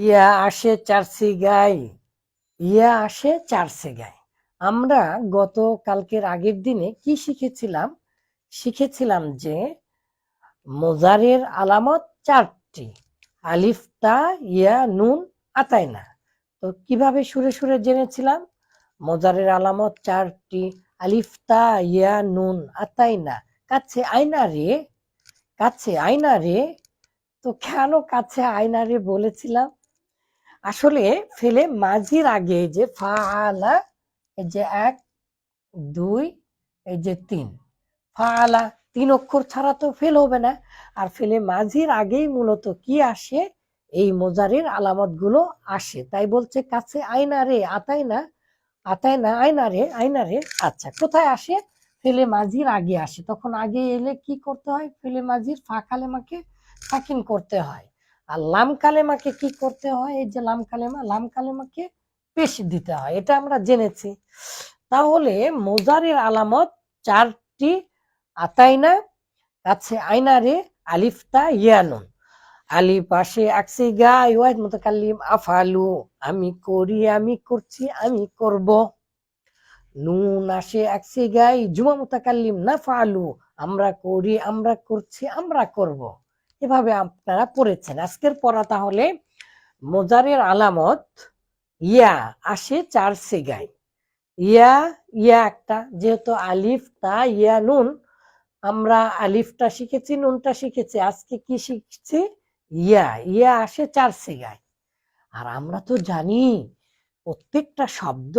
ইয়া আসে চারসি গাই, ইয়া আসে চারসে গাই। আমরা গত কালকের আগের দিনে কি শিখেছিলাম? শিখেছিলাম যে মোজারের আলামত চারটি আলিফতা ইয়া, নুন, আতাইনা। তো কীভাবে সুরে সুরে জেনেছিলাম? মোজারের আলামত চারটি আলিফতা ইয়া, নুন, আতাইনা। কাছে আয়না রে, কাছে আয়না রে। তো কেন কাছে আয়না রে বলেছিলাম? আসলে ফেলে মাঝির আগে এই যে ফা আলা এই যে এক, দুই, এই যে তিন। ফা আলা তিন অক্ষর ছাড়া তো ফেল হবে না। আর ফেলে মাঝির আগেই মূলত কি আসে? এই মোজারের আলামতগুলো আসে। তাই বলছে, কাছে আয়না রে আতাই না আতাই না, আয়না রে আয়না রে। আচ্ছা কোথায় আসে? ফেলে মাঝির আগে আসে। তখন আগে এলে কি করতে হয়? ফেলে মাঝির ফা কালেমাকে সাকিন করতে হয়। আর লাম কালেমাকে কি করতে হয়? এই যে লাম কালেমা, লাম কালেমাকে পেশ দিতে হয়, এটা আমরা জেনেছি। তাহলে মোজারের আলামত চারটি আতাইনা, কাছে আয়না রে আলিফতা ইয়ানুন। আলি পাশে আকসি গা ইওয়াজ মুতাকাল্লিম, আফালু, আমি করি, আমি করছি, আমি করব। নুন আসে আকসি গাই জুমা মুতাকাল্লিম না ফালু আমরা করি, আমরা করছি, আমরা করব। এভাবে আপনারা পড়েছেন। আজকের পড়া তাহলে মোজারের আলামত, ইয়া আসে চার সিগাই ইয়া ইয়া একটা, যেহেতু আলিফ, তা, ইয়া, নুন। আমরা আলিফটা শিখেছি, নুনটা শিখেছি। আজকে কি শিখছি? ইয়া ইয়া আসে চার সিগায়। আর আমরা তো জানি প্রত্যেকটা শব্দ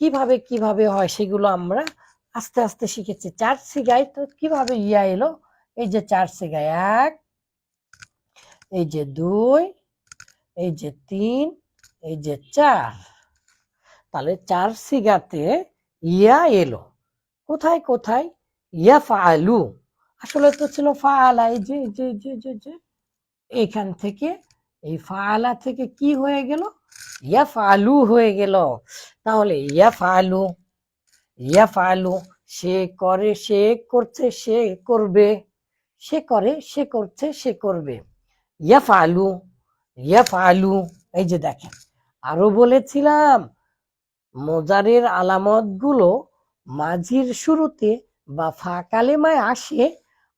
কীভাবে কীভাবে হয় সেগুলো আমরা আস্তে আস্তে শিখেছি। চার সিগায় তো কীভাবে ইয়া এলো? এই যে চার সিগায়, এক এই যে দুই এই যে তিন এই যে চার। তাহলে চার সিগাতে ইয়া এলো। কোথায় কোথায়? ইয়া ফালু আসলে তো ছিল ফালা এই যে যে যে যে, যে। এখান থেকে এই ফালা থেকে কি হয়ে গেল? ইয়া ফালু হয়ে গেল। তাহলে ইয়া ফালু ইয়া ফালু সে করে সে করছে সে করবে। সে করে সে করছে সে করবে। ইয়া ফালু ইয়া ফালু এই যে দেখেন, আরও বলেছিলাম, মোজারের আলামতগুলো মাঝির শুরুতে বা ফা কালেমায় আসে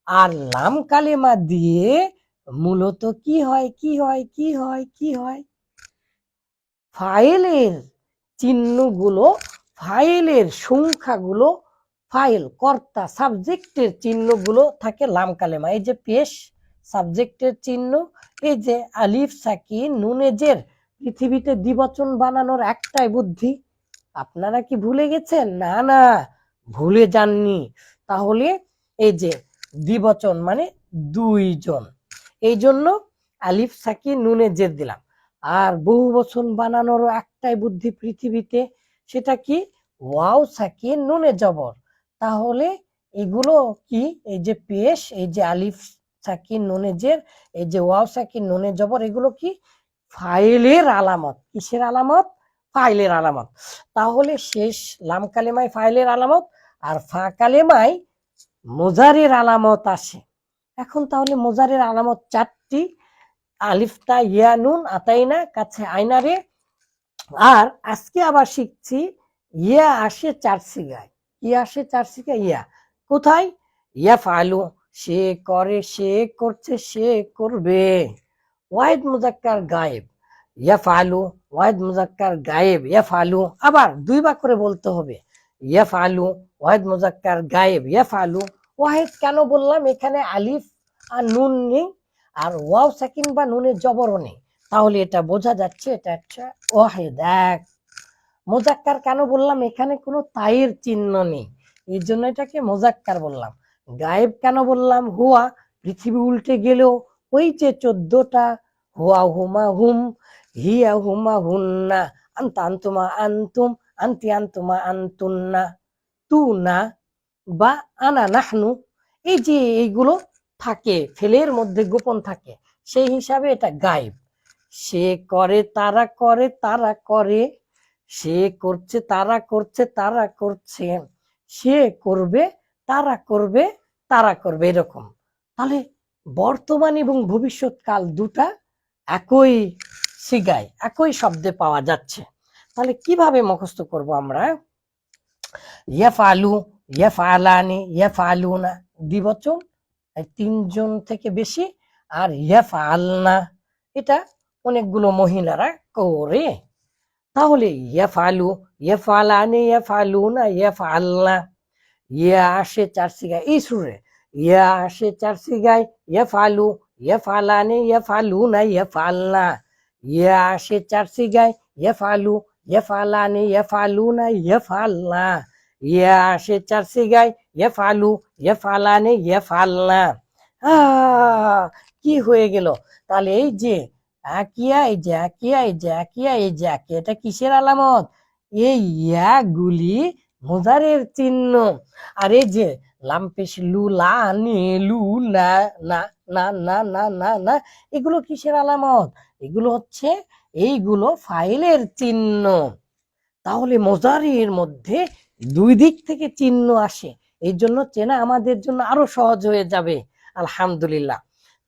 আর লাম কালেমা দিয়ে মূলত কি হয় কি হয় কি হয় কি হয়? ফাইলের চিহ্নগুলো, ফাইলের সংখ্যাগুলো, ফাইল কর্তা সাবজেক্টের চিহ্নগুলো থাকে লাম কালেমা। এই যে পেশ সাবজেক্টের চিহ্ন। এই যে আলিফ সাকি নুনেজের পৃথিবীতে দ্বিবচন বানানোর একটাই বুদ্ধি। আপনারা কি ভুলে গেছেন? না না, ভুলে যাননি। তাহলে এই যে দ্বিবচন মানে দুইজন। এই জন্য আলিফ সাকি নুনে জের দিলাম। আর বহু বচন বানানোরও একটাই বুদ্ধি পৃথিবীতে, সেটা কি? ওয়াও সাকি নুনে জবর। তাহলে এগুলো কি? এই যে পেশ, এই যে আলিফ সাকি নুনে এই যে ওয়াও সাকি নুনে জবর, এগুলো কি? ফাইলের আলামত। কিসের আলামত? ফাইলের আলামত। তাহলে শেষ লাম ফাইলের আলামত আর ফা মোজারের আলামত আসে। এখন তাহলে মোজারের আলামত চারটি। আলিফতা ইয়া, নুন, আতাইনা, কাছে আয়নারে আর আজকে আবার শিখছি, ইয়া আসে চার সিগায়। ইয়া আসে চার সিগা ইয়া। কোথায়? ইয়া ফালু সে করে, সে করছে, সে করবে। ওয়াহিদ মুজাক্কার গায়েব ইয়া ফালু ওয়াহিদ মুজাক্কার গায়েব ইয়া ফালু আবার দুইবার করে বলতে হবে ইয়া ফালু ওয়াহিদ মুজাক্কার গায়েব ইয়া ফালু ওয়াহিদ কেন বললাম? এখানে আলিফ আর নুন নেই, আর ওয়াও সাকিন বা নুনের জবরও নেই। তাহলে এটা বোঝা যাচ্ছে, এটা একটা ওয়াহিদ, এক। মোজাক্কার কেন বললাম? এখানে কোনো তাইয়ের চিহ্ন নেই। এই জন্য এটাকে মোজাক্কার বললাম। গায়েব কেন বললাম? হুয়া, পৃথিবী উল্টে গেলেও ওই যে চোদ্দটা, হুয়া হুমা হুম, হিয়া হুমা হুন্না, আন্তা আন্তুমা আন্তুম, আন্তি আন্তুমা আন্তুন্না তু না বা আনা নাহনু। এই যে এইগুলো থাকে, ফেলের মধ্যে গোপন থাকে, সেই হিসাবে এটা গায়েব। সে করে, তারা করে তারা করে, সে করছে, তারা করছে তারা করছে, সে করবে তারা করবে তারা করবে এরকম। তাহলে বর্তমান এবং ভবিষ্যৎকাল দুটা একই সিগায় একই শব্দে পাওয়া যাচ্ছে। তাহলে কীভাবে মুখস্থ করব আমরা? ইয়াফআলু, ইয়াফআলানি, ইয়াফআলুনা, দ্বিবচন তিনজন থেকে বেশি, আর ইয়াফআলনা, এটা অনেকগুলো মহিলারা করে। তাহলে ইয়াফআলু, ইয়াফআলানি, ইয়াফআলুনা, ইয়াফআলনা ইয়া আসে চার সিগায় এই সুরে ইয়া আসে চার সিগায় ইয়াফআলু ইয়াফআলানি ইয়াফআলুনা ইয়াফআলনা ইয়া আসে চার সিগায় ইয়াফআলু ইয়াফআলানি ইয়াফআলুনা ইয়াফআলনা ইয়া আসে চার সিগায় ইয়াফআলু ইয়াফআলানি ইয়াফআলনা আহ, কি হয়ে গেল? তাহলে এই যে আকিয়া এই যে আকিয়া এই যে আকিয়া এই যে আকিয়া এটা কিসের আলামত? এই ইয়াগুলি মোজারের চিহ্ন। আর এই যে লাম্পেশ লু, লা, নে, লু না না না না না না না, এগুলো কিসের আলামত? এগুলো হচ্ছে এইগুলো ফাইলের চিহ্ন। তাহলে মোজারির মধ্যে দুই দিক থেকে চিহ্ন আসে। এই জন্য চেনা আমাদের জন্য আরও সহজ হয়ে যাবে। আলহামদুলিল্লাহ।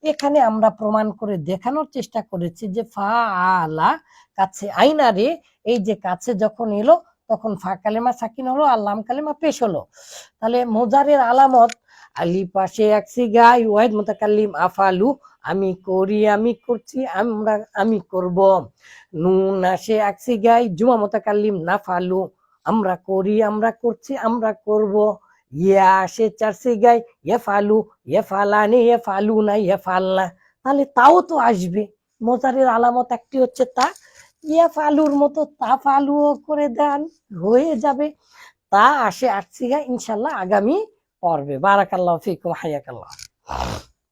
এখানে আমরা প্রমাণ করে দেখানোর চেষ্টা করেছি যে ফা আলা কাছে আইনারে এই যে কাছে যখন এলো তখন ফা কালেমা সাকিন হলো আর লাম কালেমা পেশ হলো। তাহলে মোজারের আলামত, আলি পাশে এক সিগাই, ওয়াহিদ মুতাকাল্লিম, আফালু, আমি করি, আমি করছি, আমরা, আমি করব। নুন আসে এক সিগাই, জুমা মুতাকাল্লিম, নাফালু, আমরা করি, আমরা করছি, আমরা করব। ইয়া আসে চার সিগাই ইয়ে ফালু ইয়ে ফালানি ইয়ে ফালু না ইয়ে ফালনা তাহলে তাও তো আসবে। মোজারের আলামত একটি হচ্ছে তা ইয়া আলুর মতো তা ফালুও করে দেন, হয়ে যাবে। তা আসে আসছি ইনশাল্লাহ আগামী পর্বে। বারাকাল্লাহ ফিকুম, হায়াকাল্লাহ।